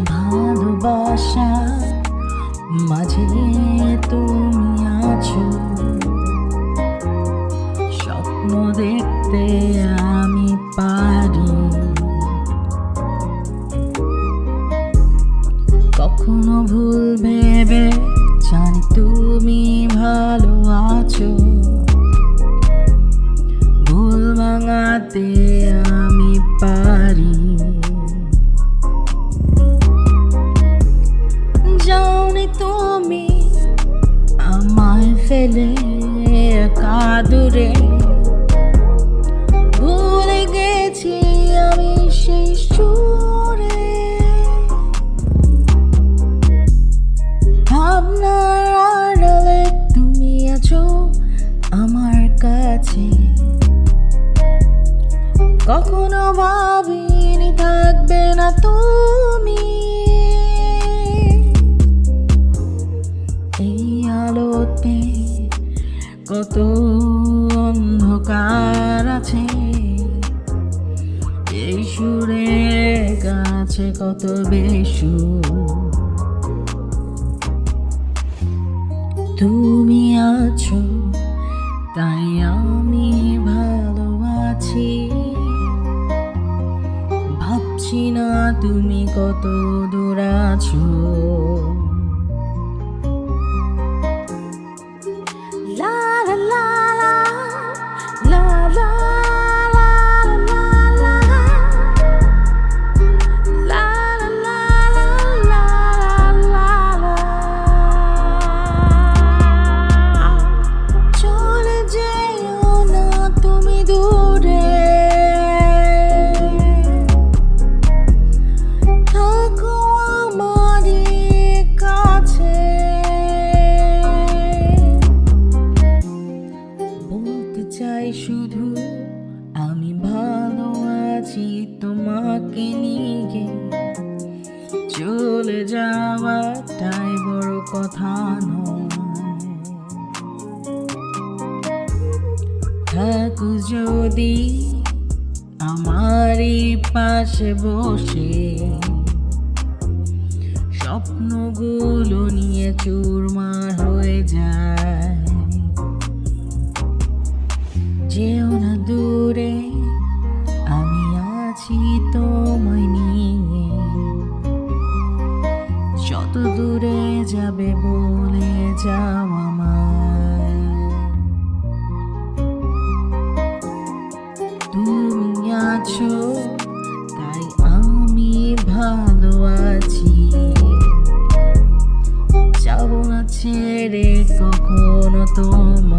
ভালোবাসা মাঝে তুমি আছো। স্বপ্ন দেখতে আমি পারি। কখনো ভুল ভেবে জানি তুমি ভালো আছো। ভুল ভাঙাতে ফেলে কাদুরে। ভুলে গেছি আমি সেই সুরে। ভাবনার আড়ালে তুমি আছো আমার কাছে। কখনো ভাবিনি কত অন্ধকার আছে। এই সুরের কাছে কত বেশু। তুমি আছো, তাই আমি ভালোবাছি ভাবছি না তুমি কত দূর আছো। কথা থাক যদি আমারই পাশে বসে স্বপ্নগুলো নিয়ে চুরমার হয়ে যায়। যাবে বলে যাও তুমি আছো তাই আমি ভালো আছি। যাব না ছেড়ে কখনো তোমায়।